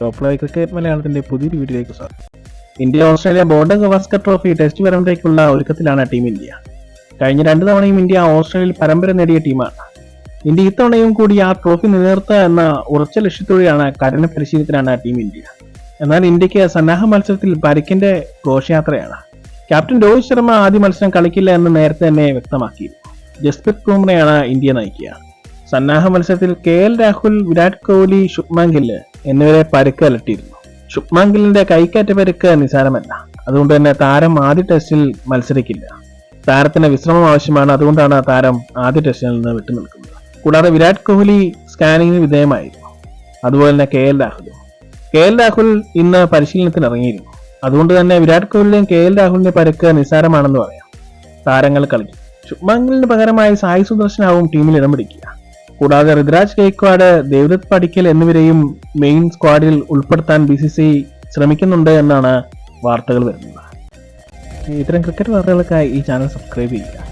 Top live cricket മലയാളത്തിന്റെ പുതിയൊരു വീഡിയോയിലേക്ക് സ്വാഗതം. India Australia Border Gavaskar Trophy Test പരമ്പരയ്ക്കുള്ള ഒരുക്കത്തിലാണ് ടീം ഇന്ത്യ കഴിഞ്ഞ രണ്ട് തവണയും ഇന്ത്യ ഓസ്ട്രേലിയയിൽ പരമ്പര നേടിയ ടീമാണ്. ഇന്ത്യ ഇത്തവണയും കൂടി ആ ട്രോഫി നിലനിർത്തുക എന്ന ഉറച്ച ലക്ഷ്യത്തോടെയാണ് കഠിന പരിശീലനത്തിലാണ് ടീം ഇന്ത്യ എന്നാൽ ഇന്ത്യയ്ക്ക് സന്നാഹ മത്സരത്തിൽ പരിക്കിന്റെ ഘോഷയാത്രയാണ്. ക്യാപ്റ്റൻ രോഹിത് ശർമ്മ ആദ്യ മത്സരം കളിക്കില്ല എന്ന് നേരത്തെ തന്നെ വ്യക്തമാക്കി ജസ്പ്രീത് ബുംറയാണ് ഇന്ത്യ നയിക്കുക. സന്നാഹ മത്സരത്തിൽ കെ എൽ രാഹുൽ വിരാട് കോഹ്ലി ശുഭ്മാൻ എന്നിവരെ പരുക്ക് അലട്ടിയിരുന്നു. ശുഭ്മാങ്കിലിന്റെ കൈക്കാറ്റ പരുക്ക് നിസാരമല്ല. അതുകൊണ്ട് തന്നെ താരം ആദ്യ ടെസ്റ്റിൽ മത്സരിക്കില്ല. താരത്തിന് വിശ്രമം ആവശ്യമാണ്. അതുകൊണ്ടാണ് താരം ആദ്യ ടെസ്റ്റിൽ നിന്ന് വിട്ടുനിൽക്കുന്നത് കൂടാതെ വിരാട് കോഹ്ലി സ്കാനിങ്ങിന് വിധേയമായിരുന്നു. അതുപോലെ തന്നെ കെ എൽ രാഹുലും കെ എൽ രാഹുൽ ഇന്ന് പരിശീലനത്തിന് ഇറങ്ങിയിരുന്നു. അതുകൊണ്ട് തന്നെ വിരാട് കോഹ്ലിയും കെ എൽ രാഹുലിന്റെ പരുക്ക് നിസാരമാണെന്ന് പറയാം. താരങ്ങൾ കളിക്കും. ശുഭ്മാങ്കിലിന് പകരമായി സായി സുദർശനാവും ടീമിൽ ഇടം പിടിക്കുക കൂടാതെ ഋതുരാജ് ഗൈക്വാഡ് ദേവദത്ത് പടിക്കൽ എന്നിവരെയും മെയിൻ സ്ക്വാഡിൽ ഉൾപ്പെടുത്താൻ ബി സി സി ശ്രമിക്കുന്നുണ്ട് എന്നാണ് വാർത്തകൾ വരുന്നത്. ഇത്തരം ക്രിക്കറ്റ് വാർത്തകൾക്കായി ഈ ചാനൽ സബ്സ്ക്രൈബ് ചെയ്യുക.